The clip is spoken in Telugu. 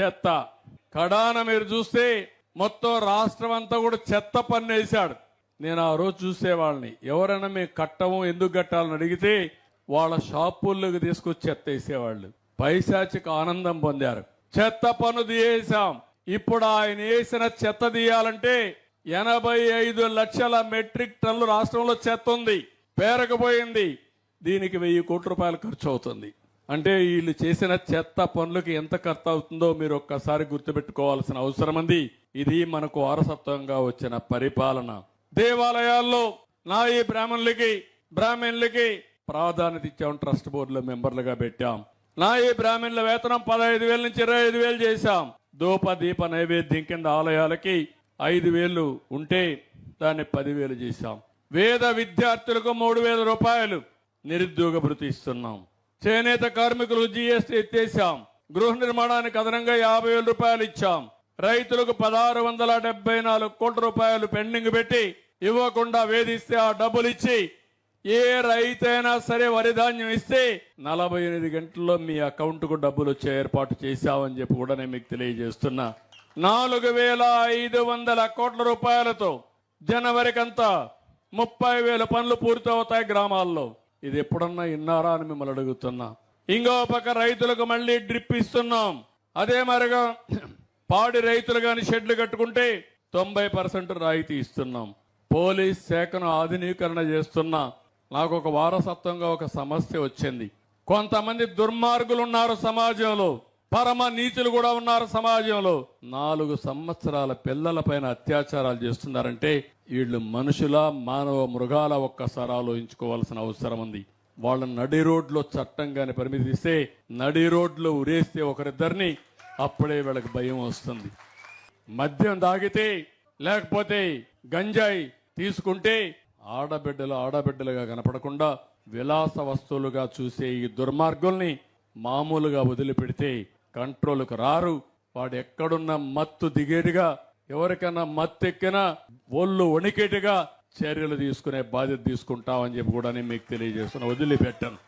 చెత్త. కడాన మీరు చూస్తే మొత్తం రాష్ట్రం అంతా కూడా చెత్త పన్ను వేశాడు. నేను ఆ రోజు చూసేవాళ్ళని ఎవరైనా మేము కట్టము ఎందుకు కట్టాలని అడిగితే వాళ్ళ షాపుల్లోకి తీసుకొచ్చి చెత్త వేసేవాళ్ళు. పైశాచిక ఆనందం పొందారు. చెత్త పన్ను తీయేశాం. ఇప్పుడు ఆయన వేసిన చెత్త తీయాలంటే ఎనభై ఐదు లక్షల మెట్రిక్ టన్నులు రాష్ట్రంలో చెత్త ఉంది. పేరకపోయింది. దీనికి వెయ్యి కోట్ల రూపాయలు ఖర్చు అవుతుంది. అంటే వీళ్ళు చేసిన చెత్త పనులకి ఎంత ఖర్చు అవుతుందో మీరు ఒక్కసారి గుర్తుపెట్టుకోవాల్సిన అవసరం ఉంది. ఇది మనకు వారసత్వంగా వచ్చిన పరిపాలన. దేవాలయాల్లో నా ఈ బ్రాహ్మణులకి బ్రాహ్మణులకి ప్రాధాన్యత ఇచ్చాం ట్రస్ట్ బోర్డులో మెంబర్లుగా పెట్టాం. నా ఈ బ్రాహ్మణుల వేతనం పదహైదు వేల నుంచి ఇరవై ఐదు వేలు చేశాం. ధూప దీప నైవేద్యం కింద ఆలయాలకి ఐదు వేలు ఉంటే దాన్ని పదివేలు చేశాం. వేద విద్యార్థులకు మూడు వేల రూపాయలు నిరుద్యోగ భృతి ఇస్తున్నాం. చేనేత కార్మికులకు జీఎస్టీ ఎత్తేసాం గృహ నిర్మాణానికి అదనంగా యాభై వేల రూపాయలు ఇచ్చాం. రైతులకు పదహారు వందల డెబ్బై నాలుగు కోట్ల రూపాయలు పెండింగ్ పెట్టి ఇవ్వకుండా వేధిస్తే ఆ డబ్బులు ఇచ్చి ఏ రైతైనా సరే వరి ధాన్యం ఇస్తే నలభై ఎనిమిది గంటల్లో మీ అకౌంట్కు డబ్బులు వచ్చే ఏర్పాటు చేశామని చెప్పి కూడా నేను మీకు తెలియజేస్తున్నా. నాలుగు వేల ఐదు వందల కోట్ల రూపాయలతో జనవరికంతా ముప్పై వేల పనులు పూర్తవుతాయి గ్రామాల్లో. ఇది ఎప్పుడన్నా ఇన్నారా అని మిమ్మల్ని అడుగుతున్నా. ఇంకో పక్క రైతులకు మళ్ళీ డ్రిప్ ఇస్తున్నాం. అదే మరిగా పాడి రైతులు కానీ షెడ్లు కట్టుకుంటే తొంభై పర్సెంట్ రాయితీ ఇస్తున్నాం. పోలీస్ శాఖను ఆధునీకరణ చేస్తున్నా నాకు ఒక వారసత్వంగా ఒక సమస్య వచ్చింది. కొంతమంది దుర్మార్గులు ఉన్నారు సమాజంలో. పరమ నీతులు కూడా ఉన్నారు సమాజంలో. నాలుగు సంవత్సరాల పిల్లలపైన అత్యాచారాలు చేస్తున్నారంటే వీళ్ళు మనుషుల మానవ మృగాల ఒక్కసారి ఆలోచించుకోవాల్సిన అవసరం ఉంది. వాళ్ళ నడి రోడ్లో చట్టంగానే పరిమితిస్తే నడి రోడ్లో ఉరేస్తే ఒకరిద్దరిని అప్పుడే వీళ్ళకి భయం వస్తుంది. మద్యం తాగితే లేకపోతే గంజాయి తీసుకుంటే ఆడబిడ్డలు ఆడబిడ్డలుగా కనపడకుండా విలాస వస్తువులుగా చూసే ఈ దుర్మార్గుల్ని మామూలుగా వదిలిపెడితే కంట్రోల్కు రారు. వాడు ఎక్కడున్న మత్తు దిగేటిగా ఎవరికైనా మత్తెక్కినా ఒళ్ళు వణికేటిగా చర్యలు తీసుకునే బాధ్యత తీసుకుంటామని చెప్పి కూడా నేను మీకు తెలియజేస్తున్నా. వదిలిపెట్టాను.